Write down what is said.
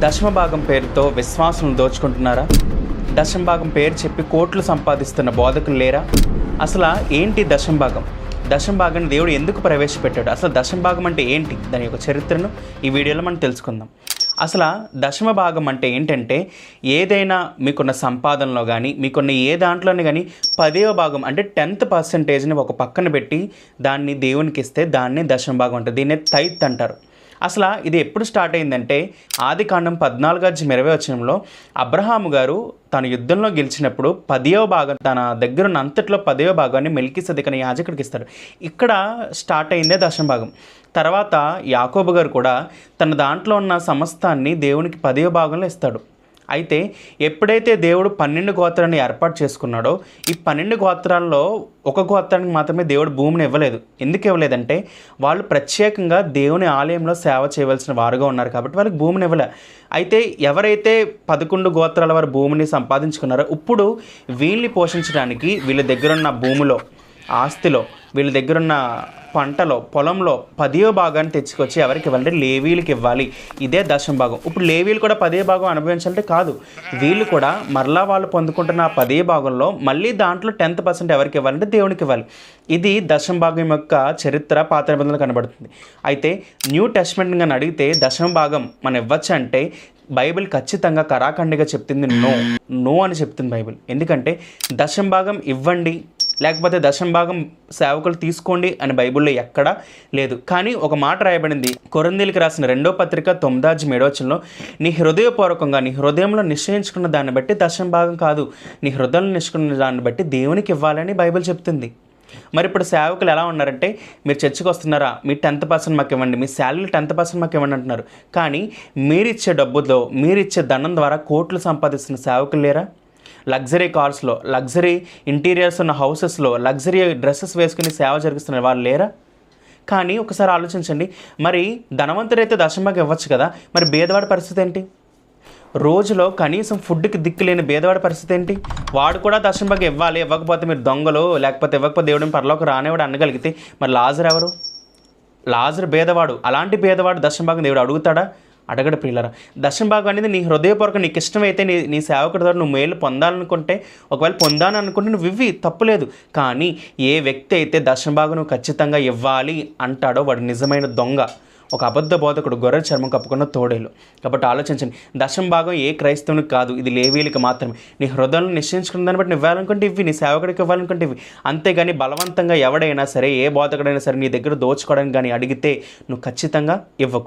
దశమ భాగం పేరుతో విశ్వాసం దోచుకుంటున్నారా? దశమ భాగం పేరు చెప్పి కోట్లు సంపాదిస్తున్న బోధకులు లేరా? అసలు ఏంటి దశమ భాగం? దశమ భాగం దేవుడు ఎందుకు ప్రవేశపెట్టాడు? అసలు దశమ భాగం అంటే ఏంటి? దాని యొక్క చరిత్రను ఈ వీడియోలో మనం తెలుసుకుందాం. అసలు దశమ భాగం అంటే ఏంటంటే ఏదైనా మీకున్న సంపాదనలో కానీ మీకున్న ఏ దాంట్లోనే కానీ పదేవ భాగం అంటే టెన్త్ పర్సంటేజ్ని ఒక పక్కన పెట్టి దాన్ని దేవునికి ఇస్తే దాన్ని దశమ భాగం అంటారు. దీన్నే తైత్ అంటారు. అసలు ఇది ఎప్పుడు స్టార్ట్ అయిందంటే ఆది కాండం పద్నాలుగు అధ్యయం ఇరవై వచనంలో అబ్రహాము గారు తన యుద్ధంలో గెలిచినప్పుడు పదియవ భాగం తన దగ్గర ఉన్న అంతట్లో పదివ భాగాన్ని మెలికి సదికని యాజకుడికి ఇస్తాడు. ఇక్కడ స్టార్ట్ అయిందే దశమ భాగం. తర్వాత యాకోబు గారు కూడా తన దాంట్లో ఉన్న సమస్తాన్ని దేవునికి పదివ భాగంలో ఇస్తాడు. అయితే ఎప్పుడైతే దేవుడు పన్నెండు గోత్రాన్ని ఏర్పాటు చేసుకున్నాడో ఈ పన్నెండు గోత్రాల్లో ఒక గోత్రానికి మాత్రమే దేవుడు భూమిని ఇవ్వలేదు. ఎందుకు ఇవ్వలేదంటే వాళ్ళు ప్రత్యేకంగా దేవుని ఆలయంలో సేవ చేయవలసిన వారుగా ఉన్నారు కాబట్టి వాళ్ళకి భూమిని ఇవ్వలే. అయితే ఎవరైతే పదకొండు గోత్రాల వారు భూమిని సంపాదించుకున్నారో ఇప్పుడు వీళ్ళని పోషించడానికి వీళ్ళ దగ్గరున్న భూమిలో ఆస్తిలో వీళ్ళ దగ్గరున్న పంటలో పొలంలో పదియో భాగాన్ని తెచ్చుకొచ్చి ఎవరికి ఇవ్వాలంటే లేవీలకు ఇవ్వాలి. ఇదే దశం భాగం. ఇప్పుడు లేవీలు కూడా పదే భాగం అనుభవించాలంటే కాదు. వీళ్ళు కూడా మరలా వాళ్ళు పొందుకుంటున్న ఆ పదే భాగంలో మళ్ళీ దాంట్లో టెన్త్ పర్సెంట్ ఎవరికి ఇవ్వాలంటే దేవునికి ఇవ్వాలి. ఇది దశం భాగం యొక్క చరిత్ర పాత నిబంధనలు కనబడుతుంది. అయితే న్యూ టెస్ట్మెంట్ కానీ అడిగితే దశం భాగం మనం ఇవ్వచ్చు అంటే బైబిల్ ఖచ్చితంగా కరాఖండిగా చెప్తుంది నో. నో అని చెప్తుంది బైబిల్. ఎందుకంటే దశం భాగం ఇవ్వండి లేకపోతే దశం భాగం సేవకులు తీసుకోండి అని బైబిల్లో ఎక్కడా లేదు. కానీ ఒక మాట రాయబడింది. కొరందీలకి రాసిన రెండో పత్రిక తొమ్మిదాజి మేడోచంలో నీ హృదయపూర్వకంగా నీ హృదయంలో నిశ్చయించుకున్న దాన్ని బట్టి దశం భాగం కాదు. నీ హృదయంలో నిశ్చుకున్న దాన్ని బట్టి దేవునికి ఇవ్వాలని బైబిల్ చెప్తుంది. మరి ఇప్పుడు సేవకులు ఎలా ఉన్నారంటే మీరు చర్చకు వస్తున్నారా? మీ టెన్త్ పర్సెంట్ మాకు ఇవ్వండి. మీ శాలరీ టెన్త్ పర్సెంట్ మాకు ఇవ్వండి అంటున్నారు. కానీ మీరిచ్చే డబ్బుతో మీరిచ్చే ధనం ద్వారా కోట్లు సంపాదిస్తున్న సేవకులు లేరా? లగ్జరీ కార్స్లో లగ్జరీ ఇంటీరియర్స్ ఉన్న హౌసెస్లో లగ్జరీ డ్రెస్సెస్ వేసుకుని సేవ జరిగిస్తున్న వాళ్ళు లేరా? కానీ ఒకసారి ఆలోచించండి. మరి ధనవంతుడైతే దశమకి ఇవ్వచ్చు కదా మరి భేదవాడి పరిస్థితి ఏంటి? రోజులో కనీసం ఫుడ్కి దిక్కు లేని భేదవాడి పరిస్థితి ఏంటి? వాడు కూడా దశంబాగా ఇవ్వాలి ఇవ్వకపోతే మీరు దొంగలు లేకపోతే ఇవ్వకపోతే దేవుడిని పరలోకి రానేవాడు అనగలిగితే మరి లాజర్ ఎవరు? లాజర్ భేదవాడు అలాంటి భేదవాడు దశంభాగం దేవుడు అడుగుతాడా? అడగడు ప్రియులరా. దశంభాగం అనేది నీ హృదయపూర్వక నీకు ఇష్టమైతే నీ నీ సేవకుడి ద్వారా నువ్వు మేలు పొందాలనుకుంటే ఒకవేళ పొందాను అనుకుంటే నువ్వు ఇవ్వి తప్పులేదు కానీ ఏ వ్యక్తి అయితే దశంభాగం నువ్వు ఖచ్చితంగా ఇవ్వాలి అంటాడో వాడు నిజమైన దొంగ. ఒక అబద్ధ బోధకుడు గొర్రె చర్మం కప్పుకున్న తోడేలు. కాబట్టి ఆలోచించండి. దశం భాగం ఏ క్రైస్తవునికి కాదు ఇది లేవీలకి మాత్రమే. నీ హృదయాలను నిశ్చయించుకున్న దాన్ని బట్టి ఇవ్వాలనుకుంటే ఇవి నీ సేవకుడికి ఇవ్వాలనుకుంటే ఇవి అంతేగాని బలవంతంగా ఎవడైనా సరే ఏ బోధకుడైనా సరే నీ దగ్గర దోచుకోవడానికి కానీ అడిగితే నువ్వు ఖచ్చితంగా ఇవ్వకు.